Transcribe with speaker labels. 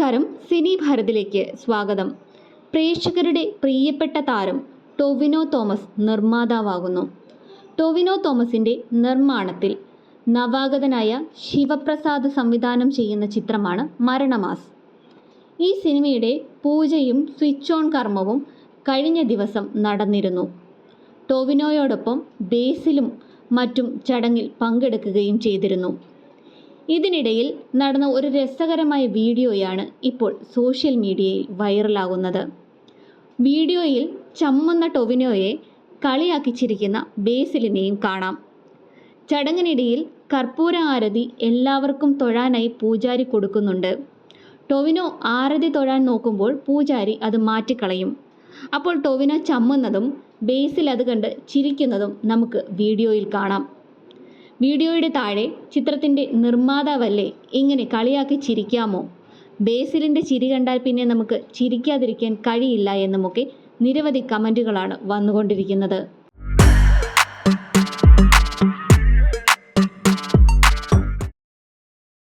Speaker 1: നമസ്കാരം. സിനി ഭാരതിലേക്ക് സ്വാഗതം. പ്രേക്ഷകരുടെ പ്രിയപ്പെട്ട താരം ടൊവിനോ തോമസ് നിർമ്മാതാവാകുന്നു. ടൊവിനോ തോമസിന്റെ നിർമ്മാണത്തിൽ നവാഗതനായ ശിവപ്രസാദ് സംവിധാനം ചെയ്യുന്ന ചിത്രമാണ് മരണമാസ്. ഈ സിനിമയുടെ പൂജയും സ്വിച്ച് ഓൺ കർമ്മവും കഴിഞ്ഞ ദിവസം നടന്നിരുന്നു. ടൊവിനോയോടൊപ്പം ബേസിലും മറ്റും ചടങ്ങിൽ പങ്കെടുക്കുകയും ചെയ്തിരുന്നു. ഇതിനിടയിൽ നടന്ന ഒരു രസകരമായ വീഡിയോയാണ് ഇപ്പോൾ സോഷ്യൽ മീഡിയയിൽ വൈറലാകുന്നത്. വീഡിയോയിൽ ചമ്മുന്ന ടൊവിനോയെ കളിയാക്കിച്ചിരിക്കുന്ന ബേസിലിനെയും കാണാം. ചടങ്ങിനിടയിൽ കർപ്പൂര ആരതി എല്ലാവർക്കും തൊഴാനായി പൂജാരി കൊടുക്കുന്നുണ്ട്. ടൊവിനോ ആരതി തൊഴാൻ നോക്കുമ്പോൾ പൂജാരി അത് മാറ്റിക്കളയും. അപ്പോൾ ടൊവിനോ ചമ്മുന്നതും ബേസിൽ അത് കണ്ട് ചിരിക്കുന്നതും നമുക്ക് വീഡിയോയിൽ കാണാം. വീഡിയോയുടെ താഴെ ചിത്രത്തിന്റെ നിർമ്മാതാവല്ലേ ഇങ്ങനെ കളിയാക്കി ചിരിക്കാമോ? ബേസിലിന്റെ ചിരി കണ്ടാൽ പിന്നെ നമുക്ക് ചിരിക്കാതിരിക്കാൻ കഴിയില്ല എന്നുമൊക്കെ നിരവധി കമന്റുകളാണ് വന്നുകൊണ്ടിരിക്കുന്നത്.